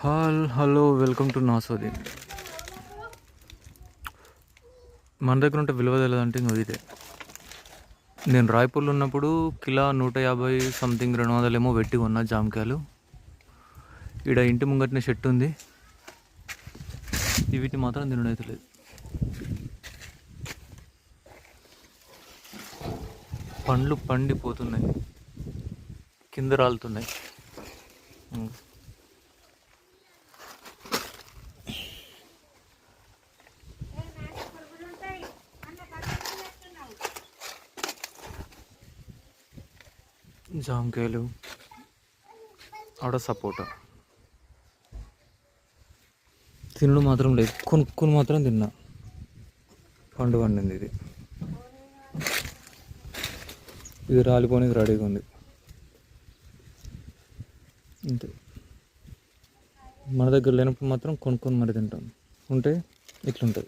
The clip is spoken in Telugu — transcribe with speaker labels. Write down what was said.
Speaker 1: హాల్ హలో వెల్కమ్ టు నాసోది మన దగ్గర ఉంటే విలువ తెలియదంటే ఇంకో ఇదే. నేను రాయపూర్లో ఉన్నప్పుడు కిలో నూట యాభై సంథింగ్ రెండు వందలు ఏమో పెట్టి కొన్నా జామకాయలు. ఈడ ఇంటి ముంగట్నే చెట్టు ఉంది. వీటిని మాత్రం తినడైతే లేదు. పండ్లు పండిపోతున్నాయి. కింద రాలుతున్నాయి. జామకాయలు ఆడ సపోటా. తినడం మాత్రం లేదు. కొనుక్కొని మాత్రం తిన్నా. పండు పండింది ఇది. ఇది రాలిపోనికి రెడీగా ఉంది. అంతే. మన దగ్గర లేనప్పుడు మాత్రం కొనుక్కొని మరి తింటాం. ఉంటే ఇట్లుంటుంది.